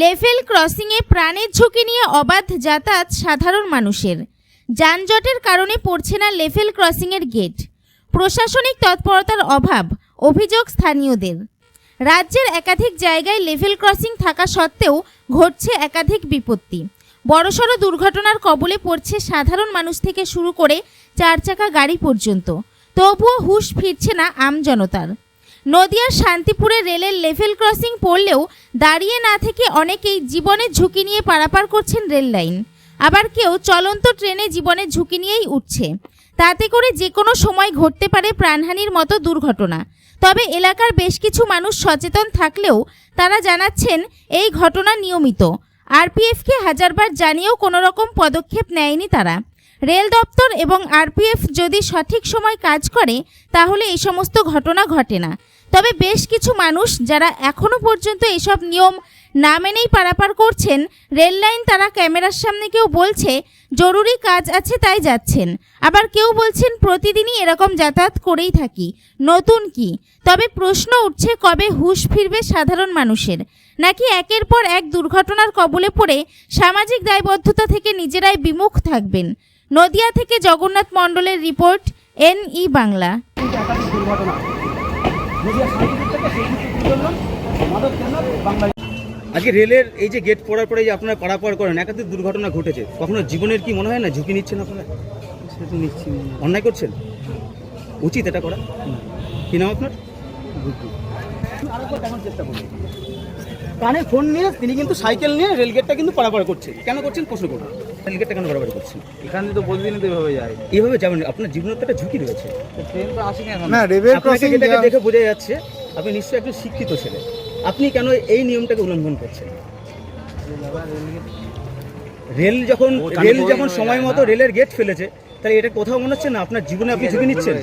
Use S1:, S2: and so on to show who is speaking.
S1: Level ক্রসিংয়ে প্রাণের ঝুঁকি নিয়ে অবাধ যাতায়াত সাধারণ মানুষের। যানজটের কারণে পড়ছে না লেভেল ক্রসিংয়ের গেট। প্রশাসনিক তৎপরতার অভাব, অভিযোগ স্থানীয়দের। রাজ্যের একাধিক জায়গায় লেভেল ক্রসিং থাকা সত্ত্বেও ঘটছে একাধিক বিপত্তি। বড়সড় দুর্ঘটনার কবলে পড়ছে সাধারণ মানুষ থেকে শুরু করে চার চাকা গাড়ি পর্যন্ত। তবুও হুশ ফিরছে না আমজনতার। নদিয়ার শান্তিপুরে রেলের লেভেল ক্রসিং পড়লেও দাঁড়িয়ে না থেকে অনেকেই জীবনের ঝুঁকি নিয়ে পারাপার করছেন রেল লাইন। আবার কেউ চলন্ত ট্রেনে জীবনের ঝুঁকি নিয়েই উঠছে। তাতে করে যে কোনো সময় ঘটতে পারে প্রাণহানির মতো দুর্ঘটনা। তবে এলাকার বেশ কিছু মানুষ সচেতন থাকলেও তারা জানাচ্ছেন, এই ঘটনা নিয়মিত। আরপিএফকে হাজারবার জানিয়েও কোনো রকম পদক্ষেপ নেয়নি তারা। রেল দপ্তর এবং আরপিএফ যদি সঠিক সময় কাজ করে, তাহলে এই সমস্ত ঘটনা ঘটে না। তবে বেশ কিছু মানুষ যারা এখনও পর্যন্ত এসব নিয়ম না মেনেই পারাপার করছেন, রেল লাইন তারা ক্যামেরার সামনে কেউ বলছে, জরুরি কাজ আছে, তাই যাচ্ছেন। আবার কেউ বলছেন, প্রতিদিনই এরকম যাতায়াত করেই থাকি। নতুন কি? তবে প্রশ্ন উঠছে, কবে হুশ ফিরবে সাধারণ মানুষের? নাকি একের পর এক দুর্ঘটনার কবলে পড়ে সামাজিক দায়বদ্ধতা থেকে নিজেরাই বিমুখ থাকবেন? নদিয়া থেকে জগন্নাথ মণ্ডলের রিপোর্ট
S2: মাদক কেন্দ্র বাংলা।
S3: আজকে রেলের এই যে গেট পড়ার পরে যে আপনারা পারাপার করেন একাধিক দুর্ঘটনা ঘটেছে। কখনো জীবনের কি মনে হয় না? ঝুঁকি নিচ্ছেন আপনারা?
S2: সেটা নিচ্ছি
S3: অন্যায় করছেন? উচিত এটা করা? কি নাম আপনার?
S2: আরেকবার দেখার চেষ্টা করুন কানে ফোন নিয়ে তিনি কিন্তু সাইকেল নিয়ে রেলগেটটা কিন্তু পারাপার করছে
S3: কেন করছেন? প্রশ্ন করুন। রেলগেটটা কেন বাড়াবাড়ি করছেন?
S2: এখানে তো প্রতিদিনই তো এভাবে যায়।
S3: এইভাবে যাবেন আপনার জীবনের তো একটা ঝুঁকি রয়েছে।
S2: ট্রেন তো আসেনি এখন।
S4: না
S3: আপনাকে
S4: ক্রসিং
S3: দেখে বোঝা যাচ্ছে আপনি নিশ্চয়ই একজন শিক্ষিত ছেলে। আপনি কেন এই নিয়মটাকে উল্লঙ্ঘন করছেন? রেল যখন রেল যখন সময় মতো রেলের গেট ফেলেছে তাহলে এটা কোথাও মনে হচ্ছে না? আপনার জীবনে আপনি ঝুঁকি নিচ্ছেন?